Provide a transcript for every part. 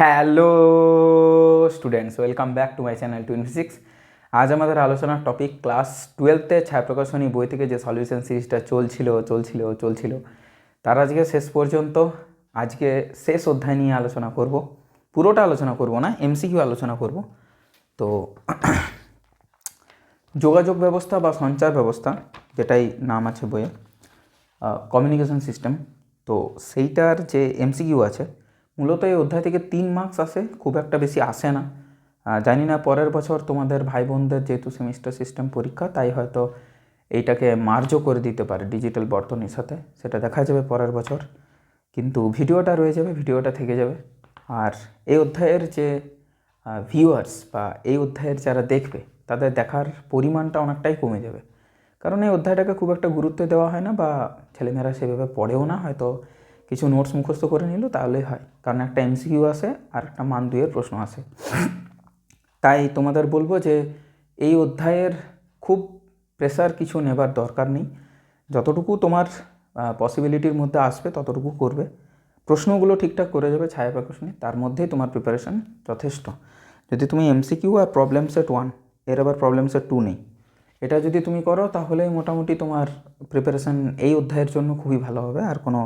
Hello students, welcome back to my channel twenty six আজ আমাদের আলোচনার টপিক ক্লাস টুয়েলভতে ছায়াপ্রকাশনী বই থেকে যে সলিউশন সিরিজটা চলছিল চলছিল চলছিল, তার আজকে শেষ পর্যন্ত আজকে শেষ অধ্যায় নিয়ে আলোচনা করব। পুরোটা আলোচনা করব না, এমসিকিউ আলোচনা করব। তো যোগাযোগ ব্যবস্থা বা সঞ্চার ব্যবস্থা যেটাই নাম আছে বইয়ে কমিউনিকেশন সিস্টেম তো সেইটার যে এমসিকিউ আছে মূলত এই অধ্যায় থেকে তিন মার্কস আসে, খুব একটা বেশি আসে না। জানি না পরের বছর তোমাদের ভাই বোনদের যেহেতু সেমিস্টার সিস্টেম পরীক্ষা, তাই হয়তো এইটাকে মার্জও করে দিতে পারে ডিজিটাল বর্তনীর সাথে, সেটা দেখা যাবে পরের বছর। কিন্তু ভিডিওটা রয়ে যাবে, ভিডিওটা থেকে যাবে। আর এই অধ্যায়ের যে ভিউয়ার্স বা এই অধ্যায়ের যারা দেখবে, তাদের দেখার পরিমাণটা অনেকটাই কমে যাবে। কারণ এই অধ্যায়টাকে খুব একটা গুরুত্ব দেওয়া হয় না বা ছেলেমেয়েরা সেভাবে পড়েও না, হয়তো কিছু নোটস মুখস্থ করে নিল, তাহলেই হয়। কারণ একটা এমসিকিউ আসে আর একটা মান দুয়ের প্রশ্ন আসে তাই তোমাদের বলব যে, এই অধ্যায়ের খুব প্রেসার কিছু নেবার দরকার নেই। যতটুকু তোমার পসিবিলিটির মধ্যে আসবে, ততটুকু করবে। প্রশ্নগুলো ঠিকঠাক করে যাবে ছায়া প্রকাশনী, তার মধ্যেই তোমার প্রিপারেশন যথেষ্ট। যদি তুমি এমসিকিউ আর প্রবলেম সেট ওয়ানের আবার প্রবলেম সেট টু নেই, এটা যদি তুমি করো তাহলে মোটামুটি তোমার প্রিপারেশন এই অধ্যায়ের জন্য খুবই ভালো হবে। আর কোনো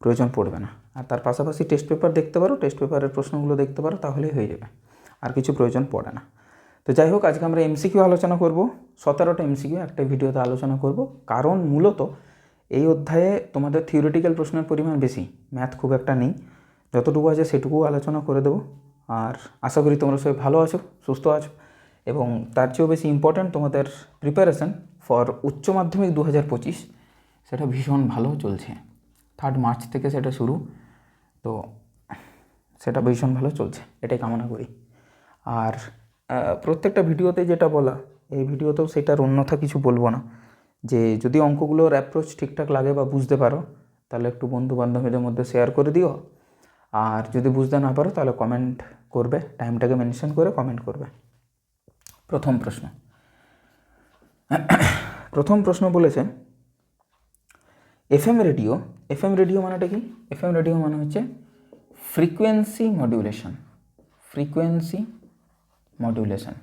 প্রয়োজন পড়বে না। আর তার পাশাপাশি টেস্ট পেপার দেখতে পারো টেস্ট পেপারের প্রশ্নগুলো দেখতে পারো, তাহলেই হয়ে যাবে। আর কিছু প্রয়োজন পড়ে না। তো যাই হোক, আজকে আমরা এমসিকিউ আলোচনা করব। সতেরোটা এমসিকিউ একটা ভিডিওতে আলোচনা করব। কারণ মূলত এই অধ্যায়ে তোমাদের থিওরিটিক্যাল প্রশ্নের পরিমাণ বেশি ম্যাথ খুব একটা নেই। যতটুকু আছে সেটুকু আলোচনা করে দেবো। আর আশা করি তোমরা সবাই ভালো আছো, সুস্থ আছো। এবং তার চেয়েও বেশি ইম্পর্ট্যান্ট তোমাদের প্রিপারেশন ফর উচ্চ মাধ্যমিক দু হাজার পঁচিশ, সেটা ভীষণ ভালো চলছে। থার্ড মার্চ থেকে সেটা শুরু। তো সেটা ভীষণ ভালো চলছে, এটাই কামনা করি। আর প্রত্যেকটা ভিডিওতে যেটা বলা, এই ভিডিওতেও সেটার অন্যথা কিছু বলব না। যে যদি অঙ্কগুলোর অ্যাপ্রোচ ঠিকঠাক লাগে বা বুঝতে পারো, তাহলে একটু বন্ধু বান্ধবীদের মধ্যে শেয়ার করে দিও। আর যদি বুঝতে না পারো, তাহলে কমেন্ট করবে টাইমটাকে মেনশন করে কমেন্ট করবে। প্রথম প্রশ্ন। প্রথম প্রশ্ন বলেছে এফএম রেডিও এফএম রেডিও মানেটা কি? এফএম রেডিও মানে হচ্ছে frequency modulation frequency modulation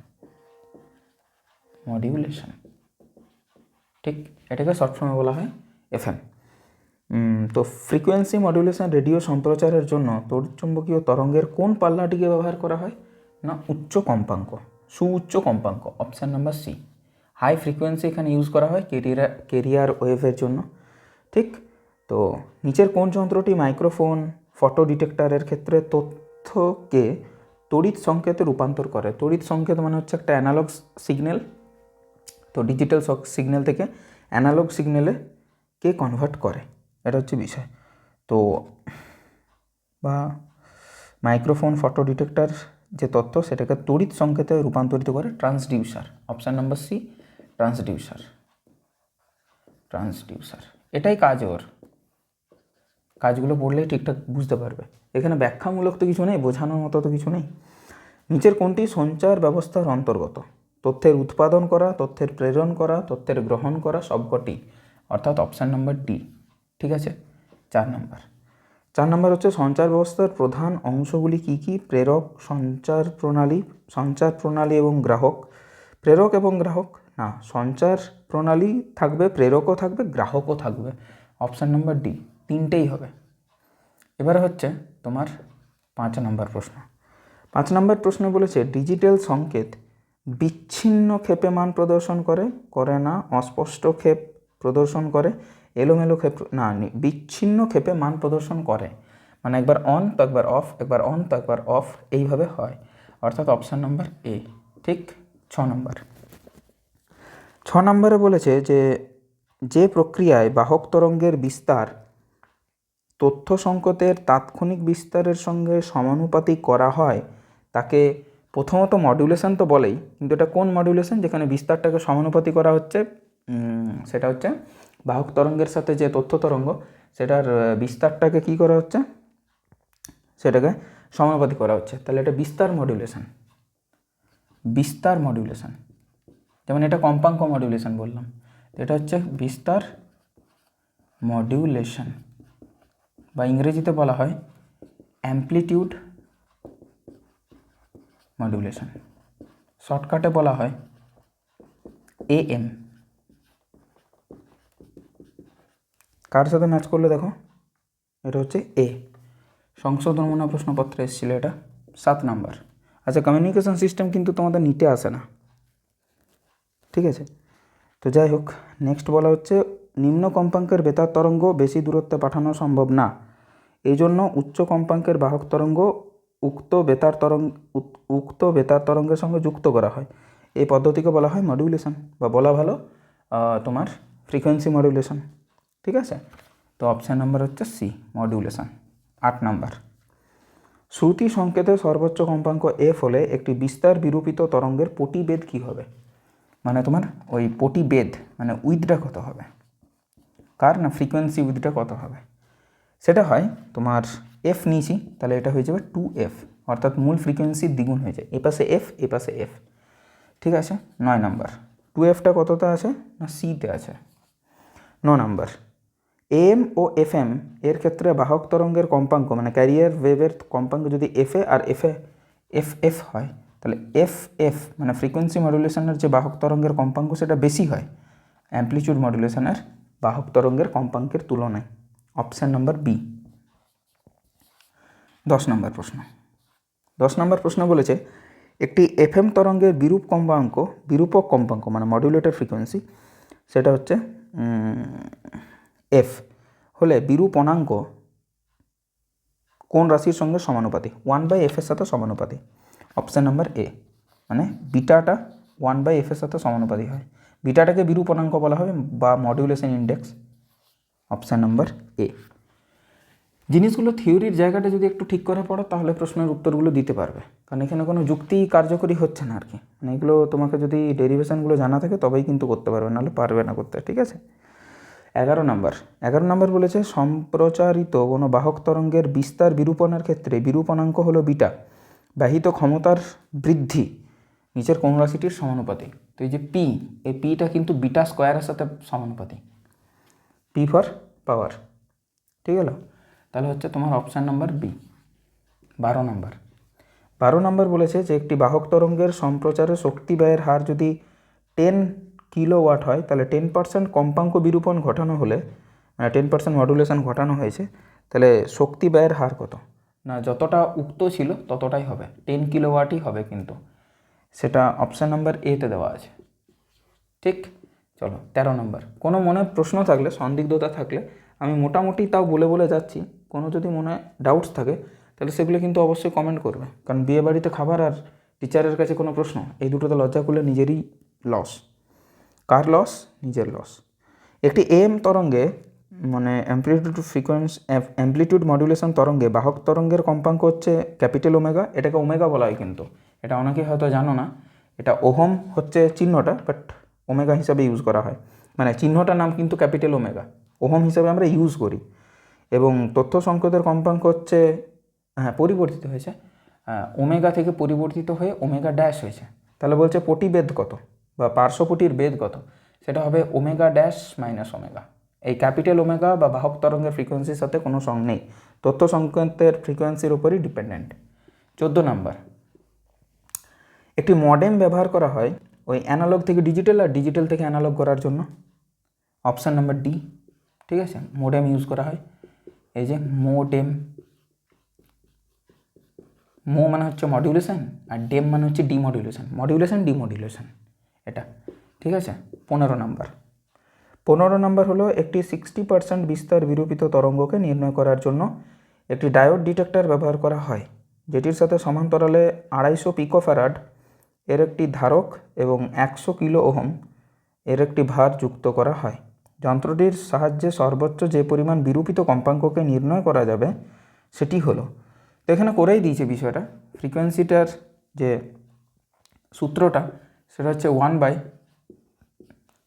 modulation ঠিক, এটাকে শর্ট ফর্মে বলা হয় এফএম তো ফ্রিকোয়েন্সি মডিউলেশন রেডিও সম্প্রচারের জন্য তড়িৎচুম্বকীয় তরঙ্গের কোন পাল্লাটিকে ব্যবহার করা হয়? না, উচ্চ কম্পাঙ্ক, সুউচ্চ কম্পাঙ্ক option number C high frequency এখানে ইউজ করা হয় কেরিয়ার কেরিয়ার ওয়েভের জন্য। ঠিক? তো নিচের কোন যন্ত্রটি মাইক্রোফোন, ফটো ডিটেক্টরের ক্ষেত্রে তথ্যকে তড়িৎ সংকেতে রূপান্তর করে? তড়িৎ সংকেত মানে হচ্ছে একটা অ্যানালগ সিগন্যাল তো ডিজিটাল সিগন্যাল থেকে অ্যানালগ সিগন্যালে কে কনভার্ট করে? এটা হচ্ছে বিষয়। তো বা মাইক্রোফোন, ফটো ডিটেক্টর যে তথ্য সেটাকে তড়িৎ সংকেতে রূপান্তরিত করে transducer option number C transducer transducer এটাই কাজ ওর। কাজগুলো পড়লেই ঠিকঠাক বুঝতে পারবে। এখানে ব্যাখ্যামূলক তো কিছু নেই, বোঝানোর মতো তো কিছু নেই। নিচের কোনটি সঞ্চার ব্যবস্থার অন্তর্গত? তথ্যের উৎপাদন করা, তথ্যের প্রেরণ করা, তথ্যের গ্রহণ করা সবকটি, অর্থাৎ অপশান নাম্বার ডি ঠিক আছে? চার নাম্বার চার নাম্বার হচ্ছে সঞ্চার ব্যবস্থার প্রধান অংশগুলি কী কী? প্রেরক, সঞ্চার প্রণালী সঞ্চার প্রণালী এবং গ্রাহক। প্রেরক এবং গ্রাহক না সঞ্চার প্রণালী থাকবে, প্রেরকও থাকবে, গ্রাহকও থাকবে। অপশান নাম্বার ডি, তিনটেই হবে। এবারে হচ্ছে তোমার পাঁচ নম্বর প্রশ্ন। পাঁচ নম্বর প্রশ্ন বলেছে, ডিজিটাল সংকেত বিচ্ছিন্ন ক্ষেপে মান প্রদর্শন করে করে না, অস্পষ্ট ক্ষেপ প্রদর্শন করে, এলোমেলো ক্ষেপ না, বিচ্ছিন্ন ক্ষেপে মান প্রদর্শন করে। মানে একবার অন তো একবার অফ, একবার অন তো একবার অফ, এইভাবে হয়। অর্থাৎ অপশান নম্বর এ, ঠিক ছ নম্বর। ছ নম্বরে বলেছে যে যে প্রক্রিয়ায় বাহক তরঙ্গের বিস্তার তথ্য সংকটের তাৎক্ষণিক বিস্তারের সঙ্গে সমানুপাতিক করা হয়, তাকে প্রথমত মডিউলেশন তো বলেই, কিন্তু এটা কোন মডিউলেশন যেখানে বিস্তারটাকে সমানুপাতি করা হচ্ছে সেটা হচ্ছে বাহক তরঙ্গের সাথে যে তথ্য তরঙ্গ, সেটার বিস্তারটাকে কী করা হচ্ছে? সেটাকে সমানুপাতি করা হচ্ছে। তাহলে এটা বিস্তার মডিউলেশন বিস্তার মডিউলেশন যেমন এটা কম্পাঙ্ক মডিউলেশন বললাম। এটা হচ্ছে বিস্তার মডিউলেশন বা ইংরেজিতে বলা হয় অ্যাম্প্লিটিউড মডুলেশন শর্টকাটে বলা হয় এ এম কার সাথে ম্যাচ করলে দেখো? এটা হচ্ছে এ সংশোধন নমুনা প্রশ্নপত্রে এসেছিল এটা। সাত নাম্বার। আচ্ছা কমিউনিকেশন সিস্টেম কিন্তু তোমাদের নিতে আসে না। ঠিক আছে? তো যাই হোক নেক্সট বলা হচ্ছে, নিম্ন কম্পাঙ্কের বেতার তরঙ্গ বেশি দূরত্বে পাঠানো সম্ভব না। এই জন্য উচ্চ কম্পাঙ্কের বাহক তরঙ্গ উক্ত বেতার তরঙ্গ উক্ত বেতার তরঙ্গের সঙ্গে যুক্ত করা হয়। এই পদ্ধতিকে বলা হয় মডিউলেশন বা বলা ভালো তোমার ফ্রিকোয়েন্সি মডিউলেশন ঠিক আছে? তো অপশান নাম্বার হচ্ছে সি মডিউলেশন আট নাম্বার। শ্রুতি সংকেতের সর্বোচ্চ কম্পাঙ্ক এফ হলে একটি বিস্তার বিরূপিত তরঙ্গের পটিবেদ কী হবে? মানে তোমার ওই পটিবেদ মানে উইথটা কত হবে? কার না ফ্রিকোয়েন্সি উইথটা কত হবে? সেটা হয় তোমার এফ নিয়েছি, তাহলে এটা হয়ে যাবে টু এফ অর্থাৎ মূল ফ্রিকোয়েন্সি দ্বিগুণ হয়ে যায়। এ পাশে এফ এ পাশে এফ ঠিক আছে? নয় নাম্বার। টু এফটা কততে আছে? না সিতে আছে। ন নাম্বার। এম ও এফ এম এর ক্ষেত্রে বাহক তরঙ্গের কম্পাঙ্ক মানে ক্যারিয়ার ওয়েভের কম্পাঙ্ক যদি F A R F A F F হয় তাহলে এফ এফ মানে ফ্রিকোয়েন্সি মডুলেশনের যে বাহক তরঙ্গের কম্পাঙ্ক সেটা বেশি হয় অ্যাম্পলিটিউড মডুলেশনের বাহক তরঙ্গের কম্পাঙ্কের তুলনায়। অপশান নাম্বার বি দশ নম্বর প্রশ্ন। দশ নম্বর প্রশ্ন বলেছে, একটি এফএম তরঙ্গের বিরূপ কম্পাঙ্ক, বিরূপক কম্পাঙ্ক মানে মডুলেটর ফ্রিকোয়েন্সি সেটা হচ্ছে এফ হলে বিরূপণাঙ্ক কোন রাশির সঙ্গে সমানুপাতি ওয়ান বাই এফের সাথে সমানুপাতি অপশান নাম্বার এ মানে বিটাটা ওয়ান বাই এফের সাথে সমানুপাতি হয়। বিটাটাকে বিরূপণাঙ্ক বলা হবে বা modulation index option number A. জিনিসগুলো থিওরির জায়গাটা যদি একটু ঠিক করে পড়ো, তাহলে প্রশ্নের উত্তরগুলো দিতে পারবে। কারণ এখানে কোনো যুক্তি কার্যকরী হচ্ছে না আর কি মানে এগুলো তোমাকে যদি ডেরিভেশনগুলো জানা থাকে, তবেই কিন্তু করতে পারবে, নাহলে পারবে না করতে, ঠিক আছে? এগারো নাম্বার। এগারো নাম্বার বলেছে, সম্প্রচারিত কোনো বাহক তরঙ্গের বিস্তার বিরূপণের ক্ষেত্রে বিরূপণাঙ্ক হলো বিটা। ব্যাহিত ক্ষমতার বৃদ্ধি নিচের কোন রাশিটির সমানুপাতিক। তো এই যে পি এই পিটা কিন্তু বিটা স্কোয়ারের সাথে সমানুপাতিক। পি ফর পাওয়ার ঠিক হলো? তাহলে হচ্ছে তোমার অপশান নাম্বার বি বারো নাম্বার বারো নাম্বার বলেছে যে একটি বাহক তরঙ্গের সম্প্রচারে শক্তি ব্যয়ের হার যদি টেন কিলো ওয়াট হয়, তাহলে টেন পার্সেন্ট কম্পাঙ্ক বিরূপণ ঘটানো হলে মানে টেন পার্সেন্ট মডুলেশন ঘটানো হয়েছে, তাহলে শক্তি ব্যয়ের হার কত? না, যতটা উক্ত ছিল ততটাই হবে। টেন কিলো ওয়াটই হবে কিন্তু। সেটা অপশান নাম্বার এতে দেওয়া আছে। ঠিক? চলো, তেরো নম্বর কোনো মনে প্রশ্ন থাকলে, সন্দিগ্ধতা থাকলে, আমি মোটামুটি তাও বলে বলে যাচ্ছি। কোনো যদি মনে ডাউটস থাকে, তাহলে সেগুলো কিন্তু অবশ্যই কমেন্ট করবে। কারণ বিয়ে বাড়িতে খাবার আর টিচারের কাছে কোনো প্রশ্ন, এই দুটোতে লজ্জা করলে নিজেরই লস কার লস নিজের লস একটি এম তরঙ্গে মানে অ্যাম্প্লিটিউড ফ্রিকোয়েন্স অ্যাম্প্লিটিউড মডুলেশন তরঙ্গে, বাহক তরঙ্গের কম্পাঙ্ক হচ্ছে ক্যাপিটাল ওমেগা, এটাকে ওমেগা বলা হয় কিন্তু। এটা অনেকেই হয়তো জানো না, এটা ওহম হচ্ছে চিহ্নটা বাট ওমেগা হিসাবে ইউজ করা হয়। মানে চিহ্নটার নাম কিন্তু ক্যাপিটাল ওমেগা। ওহম হিসাবে আমরা ইউজ করি। এবং তথ্য সংকেতের কম্পাঙ্ক হচ্ছে হ্যাঁ পরিবর্তিত হয়েছে। ওমেগা থেকে পরিবর্তিত হয়ে ওমেগা ড্যাশ হয়েছে। তাহলে বলছে পটিবেদ কত? বা পার্শ্বপটির বেদ কত? সেটা হবে ওমেগা ড্যাশ মাইনাস ওমেগা। এই ক্যাপিটাল ওমেগা বা বাহক তরঙ্গের ফ্রিকোয়েন্সির সাথে কোনো সং নেই। তথ্য সংক্রান্তের ফ্রিকোয়েন্সির উপরই ডিপেন্ডেন্ট চোদ্দ নাম্বার। একটি মডেম ব্যবহার করা হয় ওই অ্যানালগ থেকে ডিজিটাল আর ডিজিটাল থেকে অ্যানালগ করার জন্য। অপশান নাম্বার ডি ঠিক আছে? মোডেম ইউজ করা হয়। এই যে মোডেম মো মানে হচ্ছে মডিউলেশন আর ডেম মানে হচ্ছে ডিমডিউলেশন মডিউলেশন ডিমডিউলেশন এটা, ঠিক আছে? পনেরো নাম্বার। পনেরো নম্বর হলো একটি সিক্সটি পার্সেন্ট বিস্তার বিরূপিত তরঙ্গকে নির্ণয় করার জন্য একটি ডায়োড ডিটেক্টর ব্যবহার করা হয়, যেটির সাথে সমান্তরালে আড়াইশো পিকোফ্যারাড এর একটি ধারক এবং একশো কিলো ওহম, এর একটি ভার যুক্ত করা হয়। যন্ত্রটির সাহায্যে সর্বোচ্চ যে পরিমাণ বিরূপিত কম্পাঙ্ককে নির্ণয় করা যাবে, সেটি হলো, তো এখানে করেই দিয়েছে বিষয়টা, ফ্রিকোয়েন্সিটার যে সূত্রটা, সেটা হচ্ছে one by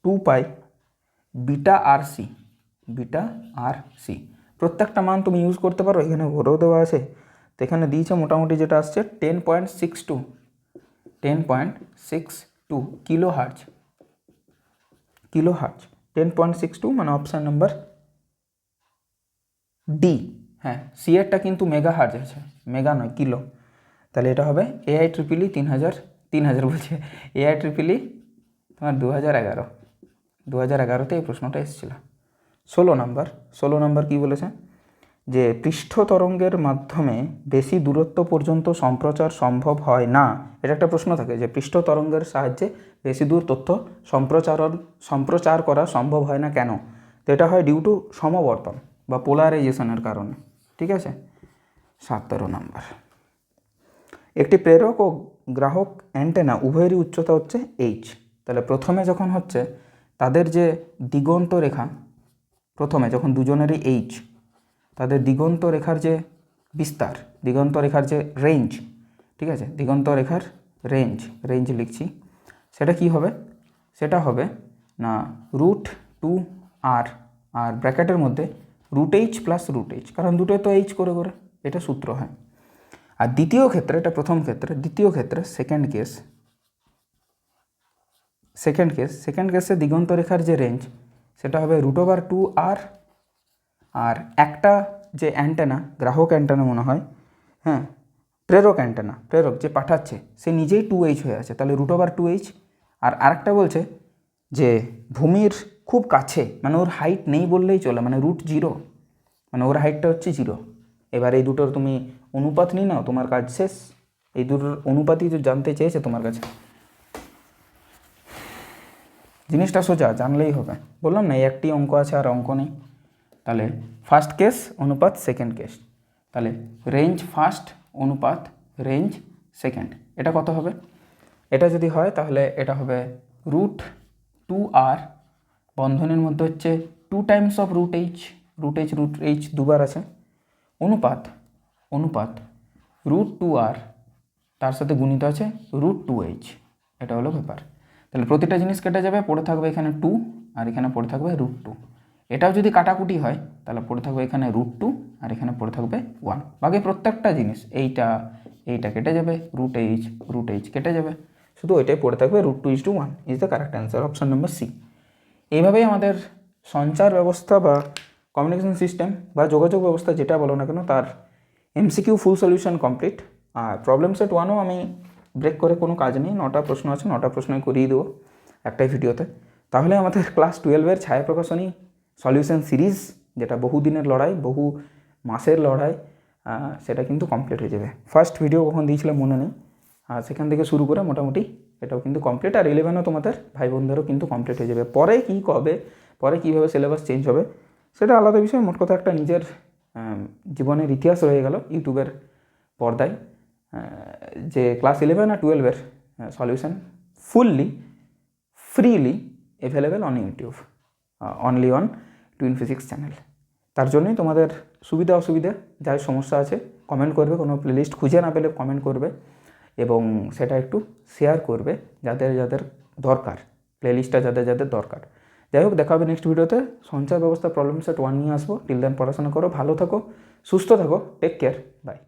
two pi beta R C, beta R C. প্রত্যেকটা মান তুমি ইউজ করতে পারো, এখানে ঘরেও দেওয়া আছে। তো এখানে দিয়েছে মোটামুটি যেটা আসছে ten point six two ten point six two kilo hertz kilo hertz ten point six two মানে অপশান নাম্বার ডি হ্যাঁ সি এরটা কিন্তু মেগা হার্জ আছে মেগা নয় কিলো তাহলে এটা হবে এআই ট্রিপিলি তিন হাজার তিন হাজার বলছে। এআই ট্রিপিলি তোমার দু হাজার এগারো। দু হাজার এগারোতে এই প্রশ্নটা এসেছিল। ষোলো নাম্বার ষোলো নাম্বার কী বলেছে? যে পৃষ্ঠ তরঙ্গের মাধ্যমে বেশি দূরত্ব পর্যন্ত সম্প্রচার সম্ভব হয় না। এটা একটা প্রশ্ন থাকে যে পৃষ্ঠ তরঙ্গের সাহায্যে বেশি দূর তথ্য সম্প্রচারণ, সম্প্রচার করা সম্ভব হয় না কেন? তো এটা হয় ডিউ টু সমবর্তন বা পোলারাইজেশনের কারণে। ঠিক আছে? সতেরো নাম্বার। একটি প্রেরক ও গ্রাহক অ্যান্টেনা উভয়েরই উচ্চতা হচ্ছে এইচ তাহলে প্রথমে যখন হচ্ছে তাদের যে দিগন্ত রেখা প্রথমে, যখন দুজনেরই এইচ তাদের দিগন্ত রেখার যে বিস্তার, দিগন্ত রেখার যে রেঞ্জ ঠিক আছে? দিগন্ত রেখার রেঞ্জ রেঞ্জ লিখছি। সেটা কি হবে? সেটা হবে না রুট টু আর আর ব্র্যাকেটের মধ্যে root H plus root H কারণ দুটো তো এইচ করে করে, এটা সূত্র হয়। আর দ্বিতীয় ক্ষেত্রে, এটা প্রথম ক্ষেত্রে, দ্বিতীয় ক্ষেত্রে second case second case second কেসে দিগন্ত রেখার যে রেঞ্জ সেটা হবে রুট ওভার টু আর আর একটা যে অ্যান্টেনা গ্রাহক অ্যান্টেনা মনে হয় হ্যাঁ প্রেরক অ্যান্টেনা প্রেরক যে পাঠাচ্ছে, সে নিজেই টু এইচ হয়ে আছে। তাহলে root over two H R আরেকটা বলছে যে ভূমির খুব কাছে মানে ওর হাইট নেই বললেই চলে মানে রুট জিরো মানে ওর হাইটটা হচ্ছে জিরো এবার এই দুটোর তুমি অনুপাত নিয়ে নাও, তোমার কাজ শেষ। এই দুটোর অনুপাতই তো জানতে চেয়েছে তোমার কাছে। জিনিসটা সোজা, জানলেই হবে। বললাম না একটি অঙ্ক আছে আর অঙ্ক নেই। তাহলে ফার্স্ট কেস অনুপাত সেকেন্ড কেস তাহলে রেঞ্জ ফার্স্ট অনুপাত রেঞ্জ সেকেন্ড এটা কত হবে? এটা যদি হয়, তাহলে এটা হবে রুট টু আর বন্ধনের মধ্যে হচ্ছে two times of root H root H root H দুবার আছে। অনুপাত অনুপাত রুট টু আর তার সাথে গুণিত আছে রুট টু এইচ এটা হলো ব্যাপার। তাহলে প্রতিটা জিনিস কেটে যাবে, পড়ে থাকবে এখানে টু আর এখানে পড়ে থাকবে রুট টু এটাও যদি কাটাকুটি হয়, তাহলে পড়ে থাকবে এখানে রুট টু আর এখানে পড়ে থাকবে ওয়ান বাকি প্রত্যেকটা জিনিস, এইটা এইটা কেটে যাবে রুট এইচ রুট এইচ কেটে যাবে। শুধু ওইটাই পড়ে থাকবে root two is two one is the correct answer option number C এইভাবেই আমাদের সঞ্চার ব্যবস্থা বা কমিউনিকেশন সিস্টেম বা যোগাযোগ ব্যবস্থা যেটা বলো না কেন, তার এমসিকিউ ফুল সলিউশন কমপ্লিট আর প্রবলেম সেট ওয়ানও আমি ব্রেক করে কোনো কাজ নেই, নটা প্রশ্ন আছে, নটা প্রশ্ন করিয়ে দেবো একটাই ভিডিওতে। তাহলে আমাদের ক্লাস টুয়েলভের ছায়া প্রকাশনী সলিউশন সিরিজ যেটা বহু দিনের লড়াই, বহু মাসের লড়াই সেটা কিন্তু কমপ্লিট হয়ে যাবে। ফার্স্ট ভিডিও কখন দিয়েছিলাম মনে নেই। আর সেখান থেকে শুরু করে মোটামুটি এটাও কিন্তু কমপ্লিট আর ইলেভেনও তোমাদের ভাই বোনদেরও কিন্তু কমপ্লিট হয়ে যাবে। পরে কী কবে, পরে কীভাবে সিলেবাস চেঞ্জ হবে, সেটা আলাদা বিষয়। মোট কথা একটা নিজের জীবনের ইতিহাস রয়ে গেল ইউটিউবের পর্দায়। যে ক্লাস ইলেভেন আর টুয়েলভের solution fully freely available on YouTube only on twin physics channel তার জন্যই তোমাদের সুবিধা অসুবিধা যাই সমস্যা আছে কমেন্ট করবে, কোনো প্লেলিস্ট খুঁজে না পেলে কমেন্ট করবে এবং সেটা একটু শেয়ার করবে যাদের যাদের দরকার প্লেলিস্টটা যাদের যাদের দরকার। যাই হোক, দেখা হবে নেক্সট ভিডিওতে সঞ্চয় ব্যবস্থা প্রবলেম সেট ওয়ান নিয়ে আসব। টিল দেন পড়াশোনা করো, ভালো থাকো, সুস্থ থাকো টেক কেয়ার বাই